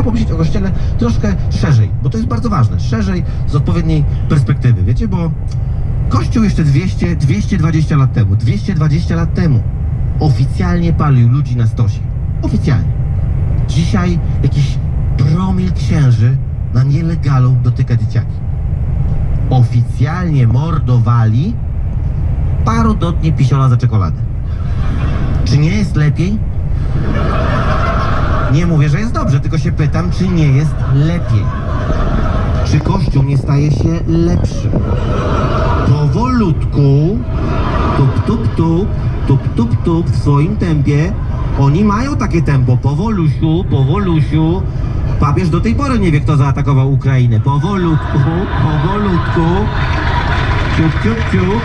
trzeba pomyśleć o kościele troszkę szerzej, bo to jest bardzo ważne, szerzej z odpowiedniej perspektywy, wiecie, bo kościół jeszcze 200, 220 lat temu, 220 lat temu oficjalnie palił ludzi na stosie. Oficjalnie. Dzisiaj jakiś promil księży na nielegalu dotyka dzieciaki. Oficjalnie mordowali parodotnie pisiona za czekoladę. Czy nie jest lepiej? Nie mówię, że jest dobrze, tylko się pytam, czy nie jest lepiej. Czy Kościół nie staje się lepszy? Powolutku, tup, tup, tup, tup, tup, tup, w swoim tempie. Oni mają takie tempo, powolusiu, powolusiu. Papież do tej pory nie wie, kto zaatakował Ukrainę. Powolutku, powolutku. Ciup, ciup, ciup.